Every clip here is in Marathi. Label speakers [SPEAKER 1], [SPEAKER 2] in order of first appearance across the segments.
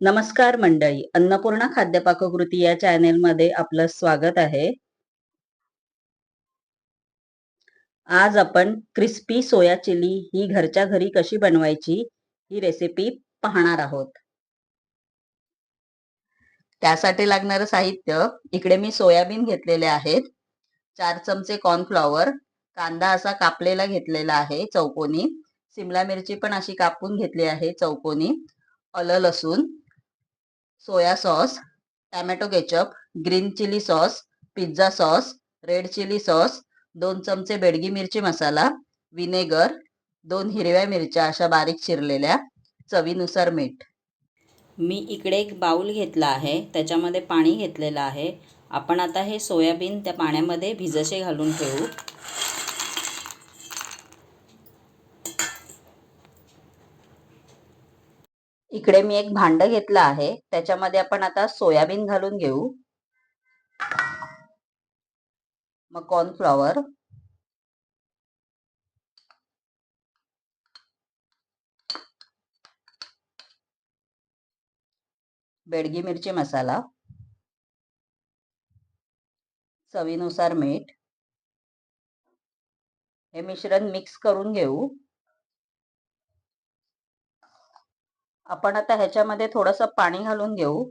[SPEAKER 1] नमस्कार मंडळी अन्नपूर्णा खाद्य पाककृती या चॅनेल मध्ये आपलं स्वागत आहे. आज आपण क्रिस्पी सोया चिली ही घरच्या घरी कशी बनवायची ही रेसिपी पाहणार आहोत. त्यासाठी लागणारं साहित्य इकडे मी सोयाबीन घेतलेले आहेत. चार चमचे कॉर्नफ्लॉवर कांदा असा कापलेला घेतलेला आहे चौकोनी. सिमला मिरची पण अशी कापून घेतली आहे चौकोनी. अल लसूण. Soya sauce tomato ketchup green chilli sauce pizza sauce red chilli sauce दोन चमचे बेडगी मिरची मसाला विनेगर दोन हिरव्या मिरच्या अशा बारीक चिरलेल्या चवीनुसार मीठ. मी इकडे एक बाऊल घेतला आहे त्याच्यामध्ये पाणी घेतलेलं आहे. आपण आता हे सोयाबीन त्या पाण्यामध्ये भिजसे घालून ठेवू. इकडे मी एक भांड घेतलं आहे. त्याच्यामध्ये आपण आता सोयाबीन घालून घेऊ. मग कॉर्नफ्लॉवर बेडगी मिरची मसाला. चवीनुसार मीठ. हे मिश्रण मिक्स करून घेऊ. आपण आता ह्याच्यामध्ये थोडस पाणी घालून घेऊ.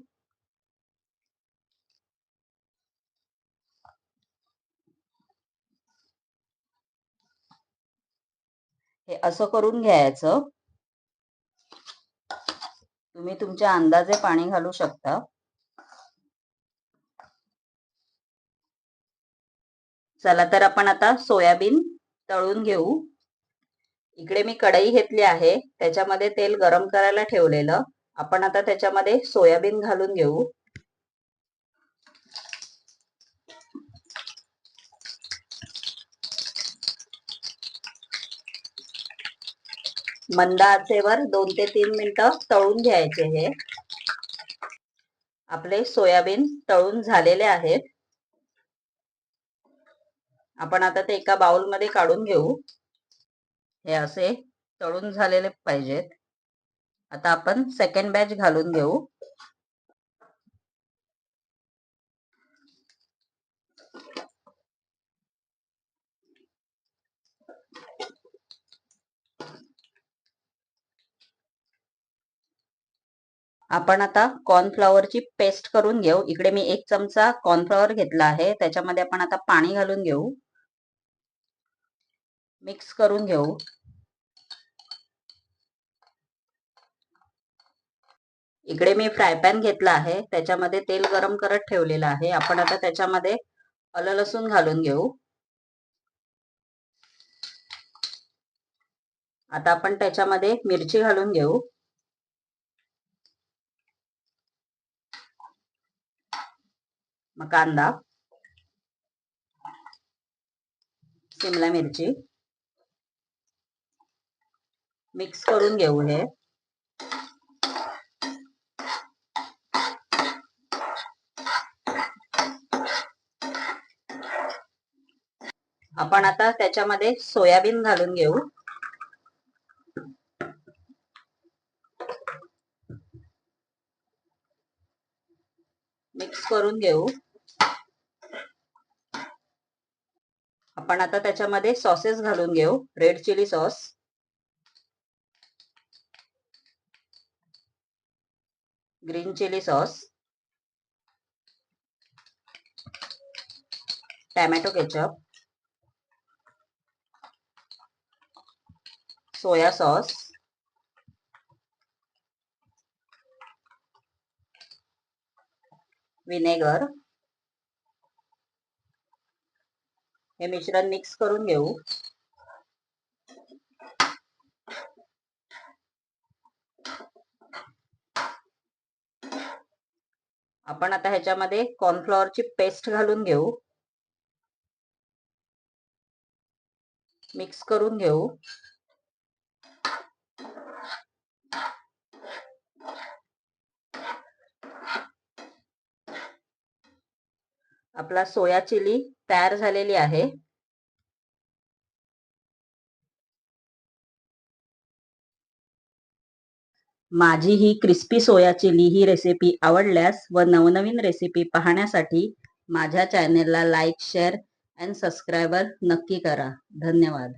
[SPEAKER 1] हे असं करून घ्यायचं. तुम्ही तुमच्या अंदाजे पाणी घालू शकता. चला तर आपण आता सोयाबीन तळून घेऊ. इकडे मी कढई घेतली आहे त्याच्यामध्ये तेल गरम करायला ठेवलेलं. आपण आता त्याच्यामध्ये सोयाबीन घालून घेऊ. मंद आचेवर दोन ते तीन मिनिटं तळून घ्यायचे हे. आपले सोयाबीन तळून झालेले आहेत. आपण आता ते एका बाउलमध्ये काढून घेऊ. हे असे तळून झालेले पाहिजेत. आता आपण सेकंड बॅच घालून घेऊ. आपण आता कॉर्नफ्लॉवरची पेस्ट करून घेऊ. इकडे मी एक चमचा कॉर्नफ्लॉवर घेतला आहे. त्याच्यामध्ये आपण आता पाणी घालून घेऊ. मिक्स करून घेऊ. इकडे मी फ्राय पॅन घेतला आहे. त्याच्यामध्ये तेल गरम करत ठेवलेलं आहे. आपण आता त्याच्यामध्ये आलं लसूण घालून घेऊ. आता आपण त्याच्यामध्ये मिरची घालून घेऊ. मग कांदा. शिमला मिरची. मिक्स करून घेऊ हे. आपण आता त्याच्यामध्ये सोयाबीन घालून घेऊ. मिक्स करून घेऊ. आपण आता त्याच्यामध्ये सॉसेस घालून घेऊ. Red chilli sauce. Green chilli sauce tomato ketchup soya sauce vinegar हे मिश्रण मिक्स करून घेऊ. आपण आता ह्याच्यामध्ये कॉर्नफ्लॉवरची पेस्ट घालून घेऊ. मिक्स करून घेऊ. आपला सोया चिली तयार झालेली आहे. माझी ही क्रिस्पी सोया चिली ही रेसिपी आवडल्यास व नवनवीन रेसिपी पाहण्यासाठी माझ्या चॅनेलला लाईक शेअर अँड सबस्क्रायबर नक्की करा. धन्यवाद.